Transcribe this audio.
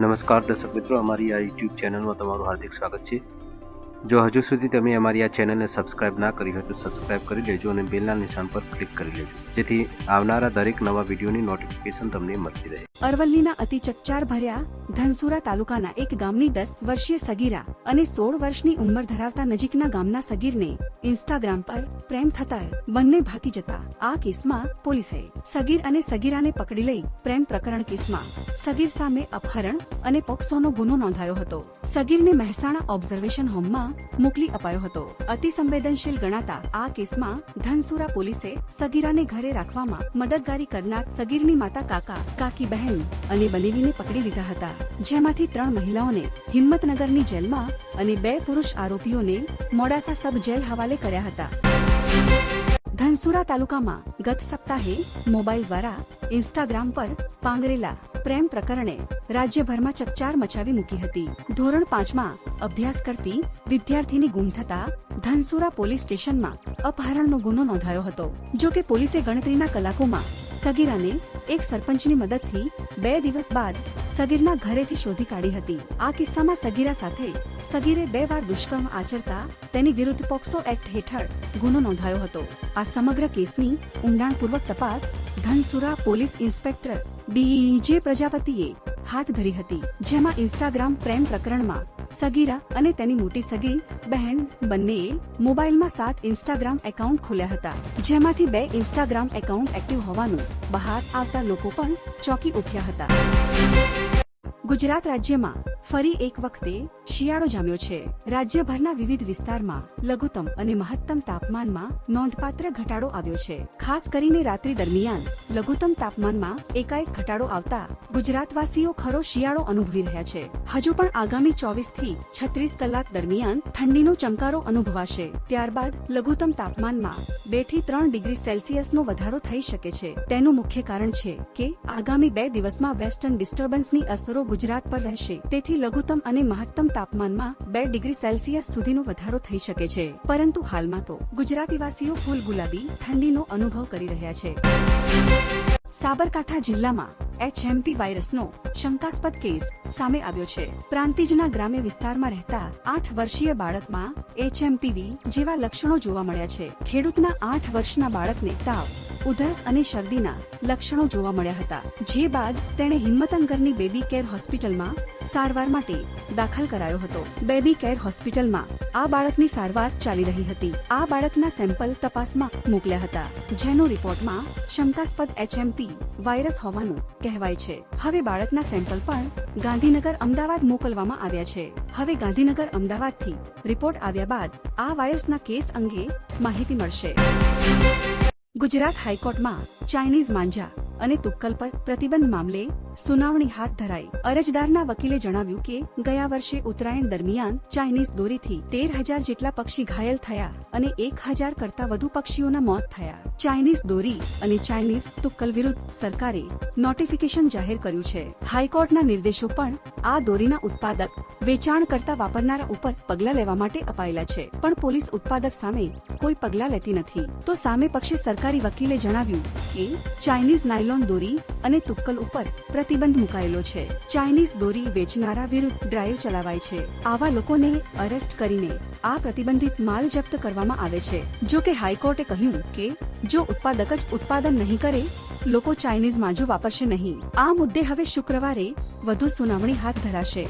નમસ્કાર દર્શક મિત્રો, અમારી આ યુટ્યુબ ચેનલમાં તમારું હાર્દિક સ્વાગત છે. જો હજુ સુધી તમે અમારી આ ચેનલને સબસ્ક્રાઇબ ના કરી હોય તો સબસ્ક્રાઇબ કરી લેજો અને બેલના નિશાન પર ક્લિક કરી લેજો. જેથી આવનારા દરેક નવા વિડીયોની નોટિફિકેશન તમને મળતી રહે. અરવલ્લીના અતિ ચકચાર ભર્યા ધનસુરા તાલુકાના એક ગામની દસ વર્ષીય સગીરા અને સોળ વર્ષની ઉંમર ધરાવતા નજીકના ગામના સગીરને ઇન્સ્ટાગ્રામ પર પ્રેમ થતા બંને ભાગી જતા. આ કેસમાં પોલીસે સગીર અને સગીરાને પકડી લઈ પ્રેમ પ્રકરણ કેસમાં સગીર સામે અપહરણ અને પોક્સોનો ગુનો નોંધાયો હતો. સગીરને મહેસાણા ઓબ્ઝર્વેશન હોમમાં મોકલી અપાયો હતો. અતિ સંવેદનશીલ ગણાતા આ કેસમાં ધનસુરા પોલીસે સગીરાને ઘરે રાખવામાં મદદગારી કરનાર સગીરની માતા કાકા, કાકી બહેન અને બનેવીને પકડી લીધા હતા. જેમાંથી ત્રણ મહિલાઓને હિંમતનગરની જેલમાં અને બે પુરુષ આરોપીઓને મોડાસા સબ જેલ હવાલે કર્યા હતા. ધનસુરા તાલુકામાં ગત સપ્તાહે મોબાઈલ દ્વારા ઇન્સ્ટાગ્રામ પર પાંગરેલા પ્રેમ પ્રકરણે રાજ્યભરમાં ચકચાર મચાવી મૂકી હતી. ધોરણ પાંચમાં અભ્યાસ કરતી વિદ્યાર્થીની ગુમ થતા ધનસુરા પોલીસ સ્ટેશનમાં અપહરણનો ગુનો નોંધાયો હતો. જો કે પોલીસે ગણતરીના કલાકોમાં સગીરાને એક સરપંચની મદદથી બે દિવસ બાદ સગીરના ઘરેથી શોધી કાઢી હતી. આ કિસ્સામાં સગીરા સાથે સગીરે બે વાર દુષ્કર્મ આચરતા તેની વિરુદ્ધ પોક્સો એક્ટ હેઠળ ગુનો નોંધાયો હતો. આ સમગ્ર કેસની ઊંડાણપૂર્વક તપાસ ધનસુરા પોલીસ ઇન્સ્પેક્ટર બીજે પ્રજાપતિએ હાથ ધરી હતી, જેમાં ઇન્સ્ટાગ્રામ પ્રેમ પ્રકરણમાં સગીરા અને તેની મોટી સગી, બહેન બંનેએ મોબાઈલમાં સાત ઇન્સ્ટાગ્રામ એકાઉન્ટ ખોલ્યા હતા, જેમાંથી બે ઇન્સ્ટાગ્રામ એકાઉન્ટ એક્ટિવ હોવાનું બહાર આવતા લોકો પણ ચોંકી ઉઠ્યા હતા. ગુજરાત રાજ્યમાં ફરી એક વખતે શિયાળો જામ્યો છે. રાજ્યભરના વિવિધ વિસ્તારમાં લઘુત્તમ અને મહત્તમ તાપમાનમાં નોંધપાત્ર ઘટાડો આવ્યો છે. ખાસ કરીને રાત્રિ દરમિયાન લઘુત્તમ તાપમાનમાં એકાએક ઘટાડો આવતા ગુજરાતવાસીઓ ખરો શિયાળો અનુભવી રહ્યા છે. હજુ પણ આગામી ચોવીસથી છત્રીસ કલાક દરમિયાન ઠંડીનો ચમકારો અનુભવાશે. ત્યારબાદ લઘુત્તમ તાપમાનમાં બેથી ત્રણ ડિગ્રી સેલ્સિયસનો વધારો થઈ શકે છે. તેનું મુખ્ય કારણ છે કે આગામી બે દિવસમાં વેસ્ટર્ન ડિસ્ટર્બન્સની અસરો ગુજરાત પર રહેશે. તેથી લઘુત્તમ અને મહત્તમ તાપમાનમાં બે ડિગ્રી સેલ્સિયસ સુધીનો વધારો થઈ શકે છે. પરંતુ હાલમાં તો ગુજરાતીવાસીઓ ફૂલ ગુલાબી ઠંડીનો અનુભવ કરી રહ્યા છે. સાબરકાંઠા જિલ્લામાં એચએમપી વાયરસનો શંકાસ્પદ કેસ સામે આવ્યો છે. પ્રાંતિજના ગ્રામ્ય વિસ્તારમાં રહેતા આઠ વર્ષીય બાળકમાં એચએમપીવી જેવા લક્ષણો જોવા મળ્યા છે. ખેડૂતના આઠ વર્ષના બાળકને તાવ ઉધરસ અને શરદીના લક્ષણો જોવા મળ્યા હતા. જે બાદ તેણે હિંમતનગરની બેબી કેર હોસ્પિટલમાં સારવાર માટે દાખલ કરાયો હતો. બેબી કેર હોસ્પિટલમાં આ બાળકની સારવાર ચાલી રહી હતી. આ બાળકના સેમ્પલ તપાસમાં મોકલ્યા હતા, જેનો રિપોર્ટમાં શંકાસ્પદ એચએમપી વાયરસ હોવાનું કહેવાય છે. હવે બાળકના સેમ્પલ પણ ગાંધીનગર અમદાવાદ મોકલવામાં આવ્યા છે. હવે ગાંધીનગર અમદાવાદથી રિપોર્ટ આવ્યા બાદ આ વાયરસના કેસ અંગે માહિતી મળશે. ગુજરાત હાઈકોર્ટમાં ચાઇનીઝ માંજા. અને તુક્કલ પર પ્રતિબંધ મામલે સુનાવણી હાથ ધરાઈ અરજદારના વકીલે જણાવ્યું કે, ગયા વર્ષે ઉત્તરાયણ દરમિયાન ચાઇનીઝ દોરીથી તેર હજાર જેટલા પક્ષી ઘાયલ થયા અને એક હજાર કરતા વધુ પક્ષીઓના મોત થયા. ચાઇનીઝ દોરી અને ચાઇનીઝ તુક્કલ વિરુદ્ધ સરકારે નોટિફિકેશન જાહેર કર્યું છે. હાઈકોર્ટના નિર્દેશો પણ આ દોરીના ઉત્પાદક વેચાણ કરતા વાપરનારા ઉપર પગલાં લેવા માટે અપાયેલા છે. પણ પોલીસ ઉત્પાદક સામે કોઈ પગલાં લેતી નથી. તો સામે પક્ષે સરકારી વકીલે જણાવ્યું કે, ચાઇનીઝ નાયલોન દોરી અને તુક્કલ ઉપર પ્રતિબંધ મુકાયેલો છે. ચાઇનીઝ દોરી વેચનારા વિરુદ્ધ ડ્રાઈવ ચલાવાય છે. આવા લોકોને અરેસ્ટ કરીને આ પ્રતિબંધિત માલ જપ્ત કરવામાં આવે છે. જો કે હાઈકોર્ટે કહ્યું કે, જો ઉત્પાદક જ ઉત્પાદન નહીં કરે, લોકો ચાઇનીઝ માજુ વાપરશે નહીં. આ મુદ્દે હવે શુક્રવારે વધુ સુનાવણી હાથ ધરાશે.